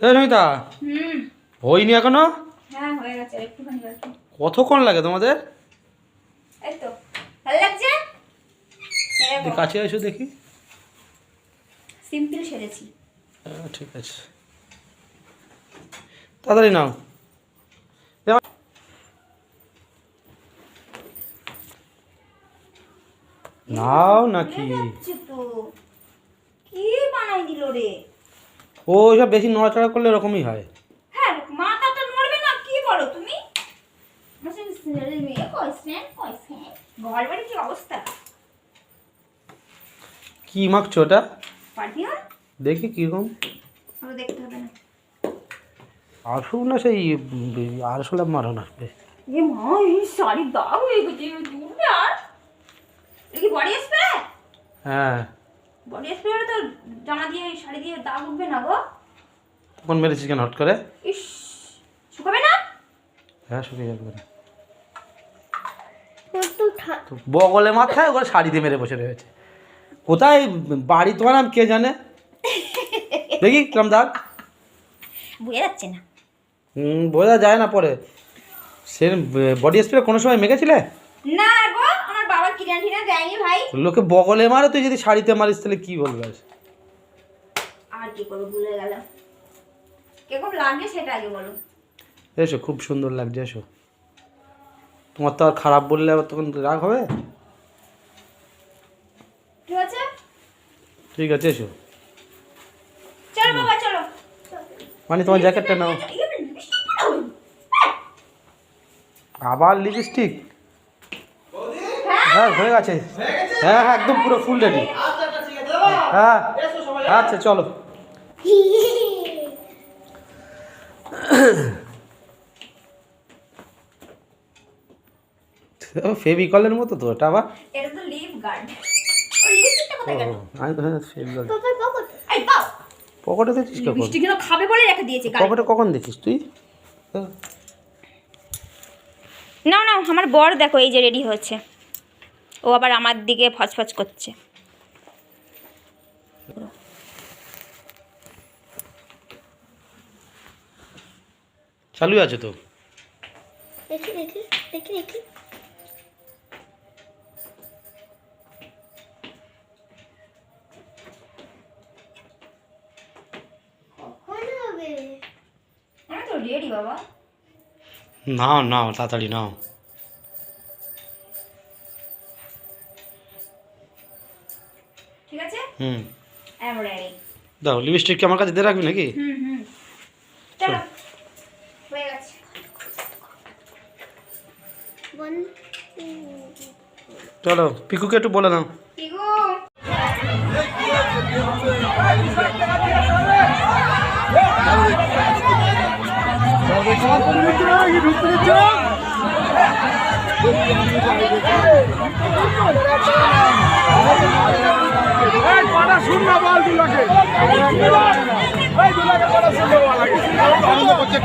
এ সমিতা হয়নি এখনও? হ্যাঁ কতক্ষণ লাগে তোমাদের? কাছে এসো দেখি। সিম্পল সেরেছি হ্যাঁ, ঠিক আছে। তাড়াতাড়ি নাও। নাও নাকি? কি বানাই দিল রে? ও সব বেশি নড়াচড়া করলে এরকমই হয়। হ্যাঁ মাথাটা নড়বে না কি বলো তুমি? কি অবস্থা? কি মাখছো ওটা? দেখি কীরকম। দেখতে হবে না। আসুক না সেই আরশোলা মারো না। এ মা এই শাড়ি দাগ হয়ে গেছে আর কি বডি স্প্রে হ্যাঁ। বডি স্প্রে তো জামা দিয়ে শাড়ি দিয়ে দাগ উঠবে না গো। তখন মেরেছিস কেন হট করে? ইস শুকাবে না? হ্যাঁ শুকিয়ে যাবে করে। বগলে মাথায় ওখানে শাড়ি দিয়ে মেরে বসে রয়েছে। কোথায় বাড়ি তোমার নাম কে জানে? দেখি কিরম দাগ? বুঝে যাচ্ছে না। হুম, বোঝা যায় না পরে। সে বডি স্প্রে কোনো সময় মেখেছিলে? না লোকে বগলে মারে তুই যদি শাড়িতে মারিস তাহলে কি বলবে আর? কি করব ভুলে গেলাম কীরকম লাগে সেটা আগে বলো এসো খুব সুন্দর লাগছে এসো তোমার তো আর খারাপ বললে আবার তখন রাগ হবে ঠিক আছে ঠিক আছে এসো চলো বাবা চলো মানে তোমার জ্যাকেটটা নাও আবার লিপস্টিক হ্যাঁ হয়ে গেছে। হ্যাঁ হ্যাঁ একদম পুরো ফুল রেডি হ্যাঁ আচ্ছা চলো। ফেভিকলের মতো তো ওটা আবার? হ্যাঁ পকেটে দিচ্ছিস কখন? খাবে বলে রেখে দিয়েছে পকেটে কখন দেখিস তুই। না না আমার বর দেখো এই যে রেডি হয়েছে। ও আবার আমার দিকে ফচফচ করছে। চালু আছে তো? দেখি দেখি দেখি দেখি। কখন হবে? আমি তো রেডি বাবা। নাও নাও তাড়াতাড়ি নাও। ঠিক আছে হুম আই রেডি দাও লিপস্টিক কি আমার কাছে দিয়ে রাখবি নাকি হুম হুম চলো হয়ে গেছে চলো পিকুকে একটু বলে নাও কি গো এই কটা শূন্য বল দুলাকে। এই দুলাকে কটা শূন্য বল। লাগে বন্ধ করছে